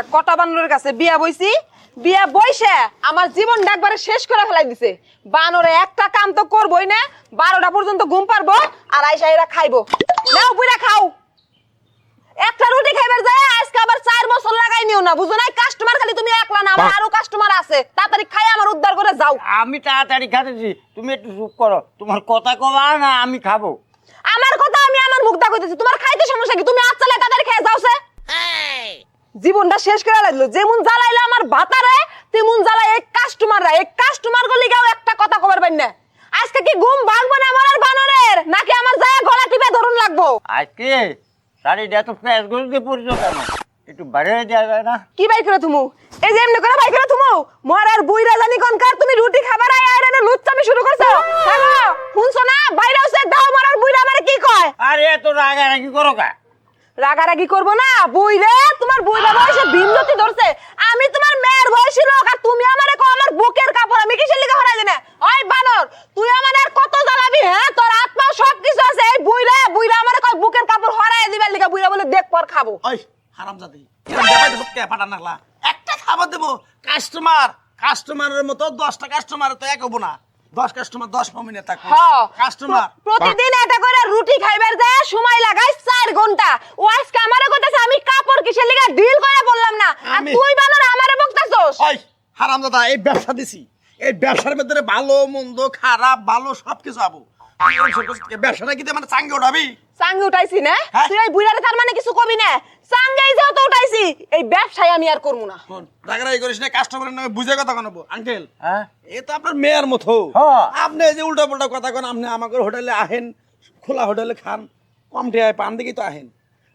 একটা কটা বানরের কাছে বিয়া বইছি বিয়া বইছে আমার জীবনটা একবারে শেষ করে ফেলাই দিছে। বানরে একটা কাম তো করবই না বারোটা পর্যন্ত ঘুম পারব আর আইসা এরা খাইবো। নাও বুড়া খাও। একটা রুটি খাইবার যায় আজকে আবার চার বছর লাগাই নিও না বুঝো নাই? কাস্টমার খালি তুমি একলা না আমার আরও কাস্টমার আছে। তাড়াতাড়ি খাই আমার উদ্ধার করে যাও। আমি তাড়াতাড়ি খাতেছি তুমি একটু চুপ করো। তোমার কথা কবা না আমি খাব। আমার কথা আমি আমার মুখ দা কইতেছি তোমার খাইতে সমস্যা কি? তুমি আচ্ছা তাড়াতাড়ি খেয়ে যাও সে। জীবনটা শেষ করে লাগল। যেমন জ্বালাইলে আমার ভাতারে তেমন জ্বালাই এই কাস্টমাররা এই কাস্টমার গুলি গাও একটা কথা কবার পাই না। আজকে কি ঘুম ভাঙবো না আমার আর বানরের? নাকি আমার যায় গলা টিপে ধরুন লাগবো? আজকে শাড়িটা তো প্যাস করে দিয়ে পড়ছো কেন? একটু বাড়িয়ে দেওয়া যায় না। কি বাই করে তুমু এই যে এমনি করে বাই করে তুমু মরার বুইরা জানি কোনকার তুমি রুটি খাবার আয় আয় রে লুচ্চামি শুরু করছ। হ্যালো শুনছো না? বাইরে হচ্ছে দাও মরার বুইরা আমারে কি কয়? আরে এত রাগারাগি করো কা? রাগারাগি করব না, বুই রে, তোমার বুইরা বয়সে ভীমজ্যোতি ধরছে। আমি তোমার মেয়ের বয়সী লোক আর তুমি আমারে কো আমার বুকের কাপড়, আমি কিসের লিগে হরাই দিনে? ওই বানর, তুই আমার আর কত জ্বালাবি হ্যাঁ? তোর আত্মা সব কিছু আছে। এই বুইরা বুইরা আমারে কয় বুকের কাপড় হরাই দিবার লিগা বুইরা বলে দেখ পর খাব। ওই, হারামজাদি দেখাই দেবো, কে পাঠান নাকলা একটা খাবার দেবো কাস্টমার কাস্টমারের মতো দশটা কাস্টমার তো এক হব না। দশ কাস্টমার দশ মিনিট থাকব হ্যাঁ। কাস্টমার প্রতিদিন এটা করে রুটি খাইবার যায় সময় লাগাই চার ঘণ্টা। ও আজকে আমারে কইতাছে আমি কাপড় কিসের লিগা ডিল করে বললাম না। আর তুই বানর আমারে বকতাছস? ওই হারামজাদা এই ব্যবসা দিছি। এই ব্যবসার মধ্যে ভালো মন্দ খারাপ ভালো সবকিছু আবো ব্যবসাটা কি মানে চাঙ্গে উঠাবি? সাঙ্গে উঠাইছি না? হ্যাঁ? তুই এই বুইড়ারে তার মানে কিছু কবি না? সাঙ্গেই তো উঠাইছি। এই ব্যবসায় আমি আর করব না। শোন রাগারাগি করিস না কাস্টমারের নামে বুঝে কথা কেন আঙ্কেল হ্যাঁ? এ তো আপনার মেয়ের মতো। হ্যাঁ। আপনি এই যে উল্টা পাল্টা কথা কেন আপনি আমাকে হোটেলে আহেন খোলা হোটেলে খান কম টেয়ায় পান দেখি তো আহেন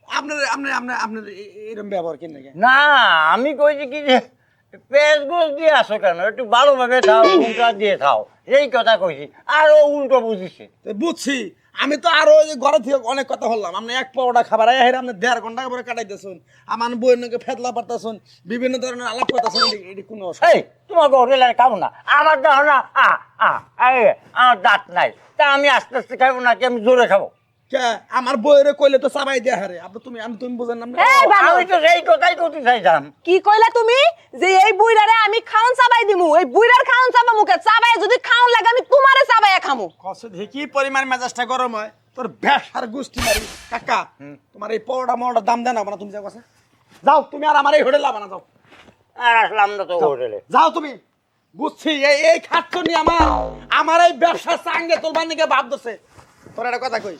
আপনার আপনার আপনার আপনার এরকম ব্যবহার কেন না আমি কইছি কি যে পেঁয়াজ গোস দিয়ে আসো কেন? একটু ভালোভাবে খাও উল্টা দিয়ে খাও এই কথা কইছি। আর উল্টো বুঝিছে। বুঝছি। আমি তো আরও ওই ঘরে থেকে অনেক কথা বললাম। আপনি এক পাওয়াটা খাবার আয় হেরে আপনি দেড় ঘণ্টা করে কাটাইতেছেন। আমার বইয়ের নাকি ফেতলা পারতেছেন বিভিন্ন ধরনের আলাপ করতেছেন। এটি কোনো এই তোমার হোটেলে খাব না। আমার দাও না। আ আ আমার দাঁত নাই। তা আমি আস্তে আস্তে খাব নাকি আমি জোরে খাব? আমার বইয়ের কইলে তো চাবাই দেয়া হারে। আপনি তুমি আমি তুমি বুঝেন না। এই আমি তো সেই কথাই করতে চাইছিলাম কি কইলা তুমি? যে এই বুইড়ারে আমি খাউন চাবাই দিমু। এই বুইড়ার খাউন চাবা মুখে। চাবাই যদি খাউন লাগে আমি তোমারে চাবাই খামু। কষ্ট দেখি পরিমাণ মেজাজটা গরম হয়। তোর ব্যবসার গোষ্ঠী মারি। কাকা তোমার এই পরোটা মরোটা দাম দেন না তুমি যাও কাছে যাও তুমি আর আমার এই হোটেলে আবা না যাও। আর আসলাম না তো হোটেলে। যাও তুমি। বুঝছি এই এই খাচ্ছ নি আমার। আমার এই ব্যবসা চাঙ্গে তোর বান্দিকে ভাব দছে তোর একটা কথা কই?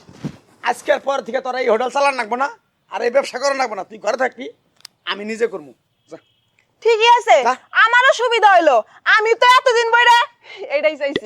আজকের পর থেকে তোরা এই হোটেল চালান রাখব না আর এই ব্যবসা করা রাখব না। তুই ঘরে থাকবি আমি নিজে করব। ঠিকই আছে। আমারও সুবিধা হইল। আমি তো এতদিন বইরা এটাই চাইছি।